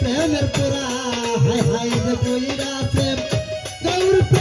প্রেমের পোড়া high high কইরা পুইরাছে গৌর